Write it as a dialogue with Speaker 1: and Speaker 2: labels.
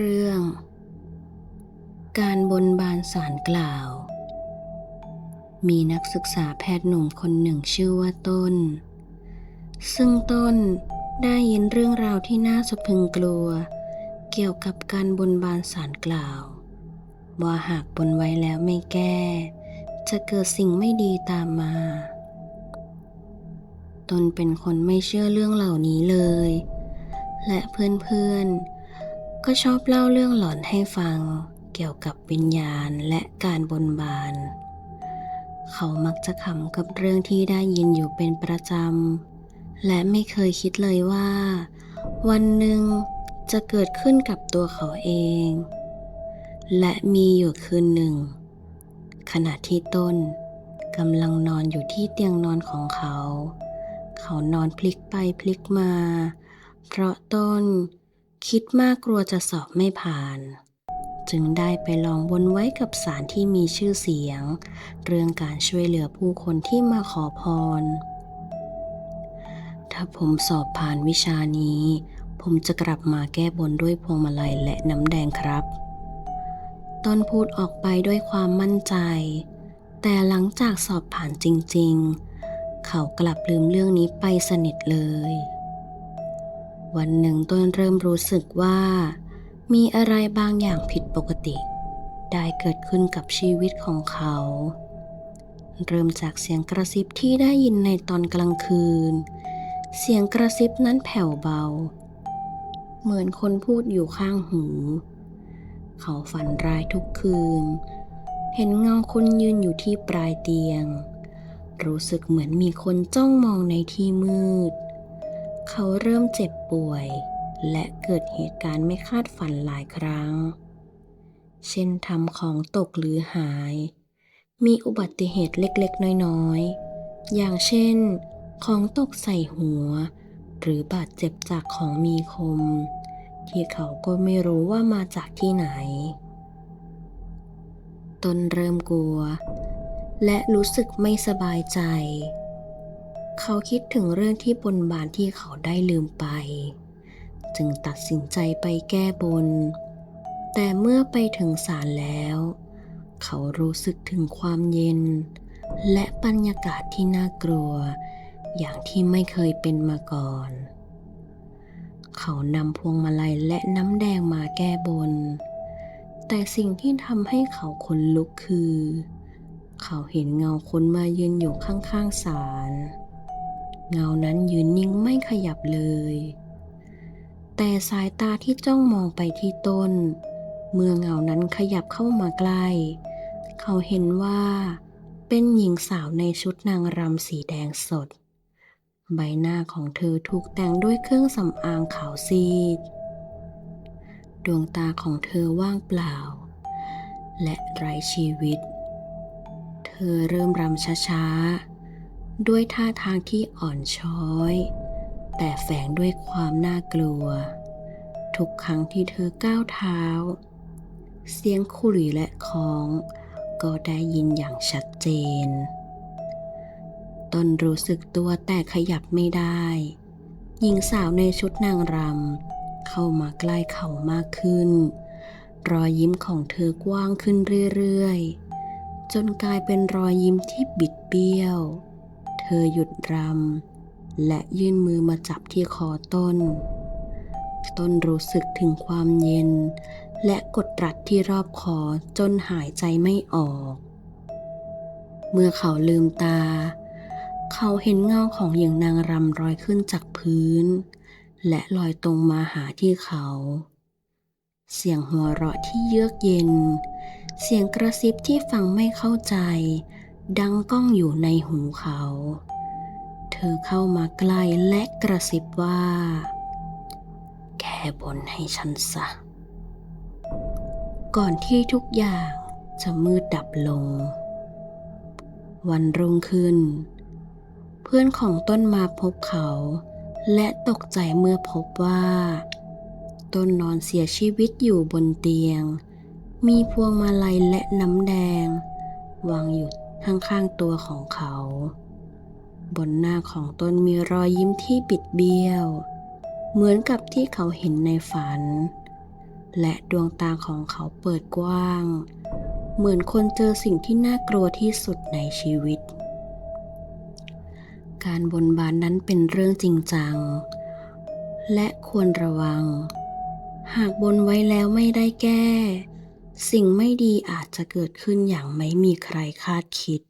Speaker 1: เรื่อง การบนบานสารกล่าว มีนักศึกษาแพทย์หนุ่มคนหนึ่งชื่อว่าต้น ซึ่งต้นได้ยินเรื่องราวที่น่าสะพึงกลัว เกี่ยวกับการบนบานสารกล่าวว่าหากบนไว้แล้วไม่แก้ จะเกิดสิ่งไม่ดีตามมาตนเป็นคนไม่เชื่อเรื่องเหล่านี้เลย และเพื่อนๆ ก็ชอบเล่าเรื่องหลอนให้ฟัง เกี่ยวกับวิญญาณและการบนบาน เขามักจะขำกับเรื่องที่ได้ยินอยู่เป็นประจำ และไม่เคยคิดเลยว่า วันหนึ่งจะเกิดขึ้นกับตัวเขาเอง และมีอยู่คืนหนึ่ง ขณะที่ต้นกำลังนอนอยู่ที่เตียงนอนของเขา เขานอนพลิกไปพลิกมา เพราะต้น คิดมากกลัวจะสอบไม่ผ่าน จึงได้ไปลองบนไว้กับสารที่มีชื่อเสียง เรื่องการช่วยเหลือผู้คนที่มาขอพร ถ้าผมสอบผ่านวิชานี้ ผมจะกลับมาแก้บนด้วยพวงมาลัยและน้ำแดงครับต้นพูดออกไปด้วยความมั่นใจ แต่หลังจากสอบผ่านจริง ๆ เขากลับลืมเรื่องนี้ไปสนิทเลย วันหนึ่งต้นเริ่มรู้สึกว่า มีอะไรบางอย่างผิดปกติ ได้เกิดขึ้นกับชีวิตของเขา เริ่มจากเสียงกระซิบที่ได้ยินในตอนกลางคืน เสียงกระซิบนั้นแผ่วเบา เหมือนคนพูดอยู่ข้างหู เขาฝันร้ายทุกคืน เห็นเงาคนยืนอยู่ที่ปลายเตียง รู้สึกเหมือนมีคนจ้องมองในที่มืด เขาเริ่มเจ็บป่วย และเกิดเหตุการณ์ไม่คาดฝันหลายครั้ง เช่นทำของตกหรือหาย มีอุบัติเหตุเล็กๆ น้อยๆ อย่างเช่น ของตกใส่หัว หรือบาดเจ็บจากของมีคม ที่เขาก็ไม่รู้ว่ามาจากที่ไหน ตนเริ่มกลัว และรู้สึกไม่สบายใจ เขาคิดถึงเรื่องที่บนบานที่เขาได้ลืมไป จึงตัดสินใจไปแก้บน แต่เมื่อไปถึงศาลแล้ว เขารู้สึกถึงความเย็น และบรรยากาศที่น่ากลัว อย่างที่ไม่เคยเป็นมาก่อน เขานำพวงมาลัยและน้ำแดงมาแก้บน แต่สิ่งที่ทำให้เขาขนลุกคือเขาเห็นเงาคนมายืนอยู่ข้างๆศาล เงานั้นยืนนิ่งไม่ขยับเลย แต่สายตาที่จ้องมองไปที่ต้น เมื่อเงานั้นขยับเข้ามาใกล้ เขาเห็นว่าเป็นหญิงสาวในชุดนางรำสีแดงสด ใบหน้าของเธอถูกแต่งด้วยเครื่องสำอางขาวซีด ดวงตาของเธอว่างเปล่า และไร้ชีวิต เธอเริ่มรำช้าๆ ด้วยท่าทางที่อ่อนช้อย แต่แฝงด้วยความน่ากลัว ทุกครั้งที่เธอก้าวเท้า เสียงคุรีและค้อง ก็ได้ยินอย่างชัดเจน ตนรู้สึกตัวแต่ขยับไม่ได้ หญิงสาวในชุดนางรำเข้ามาใกล้เขามากขึ้น รอยยิ้มของเธอกว้างขึ้นเรื่อยๆ จนกลายเป็นรอยยิ้มที่บิดเบี้ยว ธอหยุดรำและยื่นมือมาจับที่คอต้น ต้นรู้สึกถึงความเย็น และกดรัดที่รอบคอจนหายใจไม่ออก เมื่อเขาลืมตา เขาเห็นเงาของหญิงนางรำลอยขึ้นจากพื้น และลอยตรงมาหาที่เขา เสียงหัวเราะที่เยือกเย็น เสียงกระซิบที่ฟังไม่เข้าใจ ดังก้องอยู่ในหูเขา เธอเข้ามาใกล้และกระซิบว่า แค่บนให้ฉันซะ ก่อนที่ทุกอย่างจะมืดดับลง วันรุ่งขึ้น เพื่อนของต้นมาพบเขา และตกใจเมื่อพบว่า ต้นนอนเสียชีวิตอยู่บนเตียง มีพวงมาลัยและน้ำแดง วางอยู่ ข้างๆตัวของเขา บนหน้าของต้นมีรอยยิ้มที่ปิดเบี้ยว เหมือนกับที่เขาเห็นในฝัน และดวงตาของเขาเปิดกว้าง เหมือนคนเจอสิ่งที่น่ากลัวที่สุดในชีวิต การบนบานนั้นเป็นเรื่องจริงจัง และควรระวัง หากบนไว้แล้วไม่ได้แก้ สิ่งไม่ดีอาจจะเกิดขึ้นอย่างไม่มีใครคาดคิด